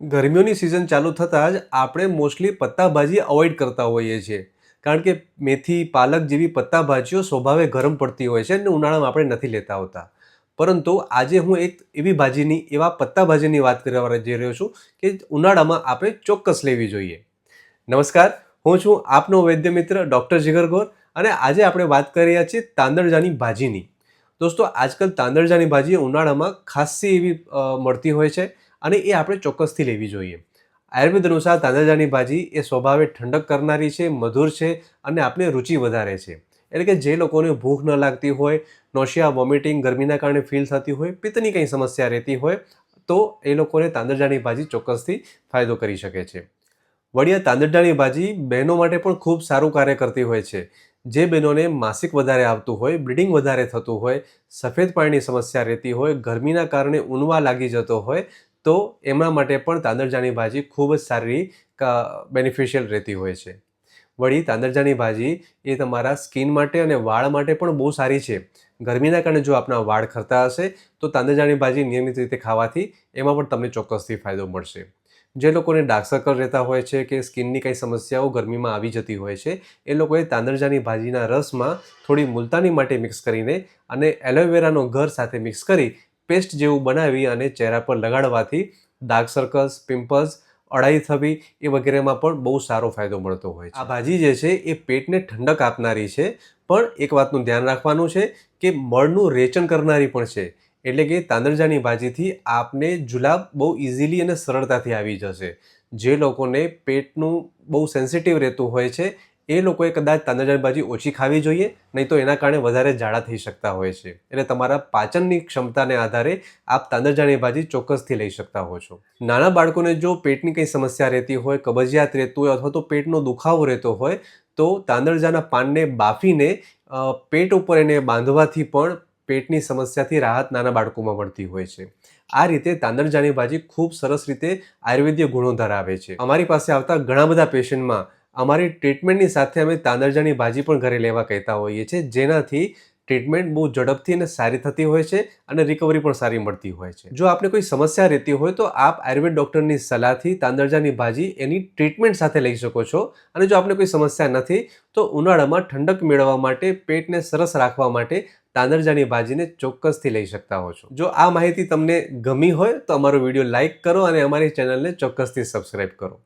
ગરમીઓની season ચાલુ થતાં જ આપણે મોસ્ટલી પત્તાભાજી અવોઇડ કરતા હોઈએ છીએ. કારણ કે મેથી, પાલક જેવી પત્તાભાજીઓ સ્વભાવે ગરમ પડતી હોય છે અને ઉનાળામાં આપણે નથી લેતા હોતા. પરંતુ આજે હું એક એવી ભાજીની, એવા પત્તાભાજીની વાત કરવા જઈ રહ્યો છું કે ઉનાળામાં આપણે ચોક્કસ લેવી જોઈએ. નમસ્કાર, હું છું આપનો વૈદ્ય મિત્ર ડૉક્ટર જીગર ગોર અને આજે આપણે વાત કરી રહ્યા છીએ તાંદળજાની ભાજીની. દોસ્તો, આજકાલ તાંદળજાની ભાજી ઉનાળામાં ખાસી એવી મળતી હોય છે અને એ આપણે ચોક્કસથી લેવી જોઈએ. આયુર્વેદ અનુસાર તાંજાજાની ભાજી એ સ્વભાવે ઠંડક કરનારી છે, મધુર છે અને આપણે રુચિ વધારે છે. એટલે કે જે લોકોને ભૂખ ન લાગતી હોય, નોશિયા, વોમિટિંગ, ગરમીના કારણે ફીલ થતી હોય પિત્તની કંઈ સમસ્યા રહેતી હોય, તો એ લોકોને તાંદળજાની ભાજી ચોક્કસથી ફાયદો કરી શકે છે. વડિયા તાંદરડાની ભાજી બહેનો માટે પણ ખૂબ સારું કાર્ય કરતી હોય છે. જે બહેનોને માસિક વધારે આવતું હોય બ્લીડિંગ વધારે થતું હોય, સફેદ પાણીની સમસ્યા રહેતી હોય, ગરમીના કારણે ઊનવા લાગી જતો હોય તો એમના માટે પણ તાંદરજાની ભાજી ખૂબ જ સારી બેનિફિશિયલ રહેતી હોય છે. વળી તાંદરજાની ભાજી એ તમારા સ્કિન માટે અને વાળ માટે પણ બહુ સારી છે. ગરમીના કારણે જો આપણા વાળ ખરતા હશે, તો તાંદરજાની ભાજી નિયમિત રીતે ખાવાથી એમાં પણ તમને ચોક્કસથી ફાયદો મળશે. જે લોકોને ડાર્ક સર્કલ રહેતા હોય છે કે સ્કિનની કંઈ સમસ્યાઓ ગરમીમાં આવી જતી હોય છે, એ લોકોએ તાંદળજાની ભાજીના રસમાં થોડી મુલતાની માટે મિક્સ કરીને અને એલોવેરાનો ઘર સાથે મિક્સ કરી પેસ્ટ જેવું બનાવી અને ચહેરા પર લગાડવાથી ડાર્ક સર્કલ્સ, પિમ્પલ્સ અડાઈ થવી એ વગેરેમાં પણ બહુ સારો ફાયદો મળતો હોય છે. આ ભાજી જે છે એ પેટને ઠંડક આપનારી છે, પણ એક વાતનું ધ્યાન રાખવાનું છે કે મળનું રેચન કરનારી પણ છે. એટલે કે તાંદળજાની ભાજીથી આપને જુલાબ બહુ ઇઝીલી અને સરળતાથી આવી જશે. જે લોકોને પેટનું બહુ સેન્સિટિવ રહેતું હોય છે એ લોકોએ કદાચ ભાજી ઓછી ખાવી જોઈએ, નહીં તો એના કારણે વધારે જાડા થઈ શકતા હોય છે. એટલે તમારા પાચનની ક્ષમતાને આધારે આપ તાંદરજાની ભાજી ચોક્કસથી લઈ શકતા હો છો. નાના બાળકોને જો પેટની કંઈ સમસ્યા રહેતી હોય, કબજિયાત રહેતું હોય અથવા તો પેટનો દુખાવો રહેતો હોય, તો તાંદરજાના પાનને બાફીને પેટ ઉપર એને બાંધવાથી પણ પેટની સમસ્યાથી રાહત નાના બાળકોમાં મળતી હોય છે. આ રીતે તાંદરજાની ભાજી ખૂબ સરસ રીતે આયુર્વેદીય ગુણો ધરાવે છે. અમારી પાસે આવતા ઘણા બધા પેશન્ટમાં અમારી ટ્રીટમેન્ટની સાથે અમે તાંદરજાની ભાજી પણ ઘરે લેવા કહેતા હોઈએ છીએ, જેનાથી ટ્રીટમેન્ટ બહુ ઝડપથી અને સારી થતી હોય છે અને રિકવરી પણ સારી મળતી હોય છે. જો આપને કોઈ સમસ્યા રહેતી હોય તો આપ આયુર્વેદ ડૉક્ટરની સલાહથી તાંદરજાની ભાજી એની ટ્રીટમેન્ટ સાથે લઈ શકો છો. અને જો આપને કોઈ સમસ્યા નથી, તો ઉનાળામાં ઠંડક મેળવવા માટે, પેટને સરસ રાખવા માટે તાંદરજાની ભાજીને ચોક્કસથી લઈ શકતા હો છો. જો આ માહિતી તમને ગમી હોય તો અમારો વીડિયો લાઇક કરો અને અમારી ચેનલને ચોક્કસથી સબસ્ક્રાઇબ કરો.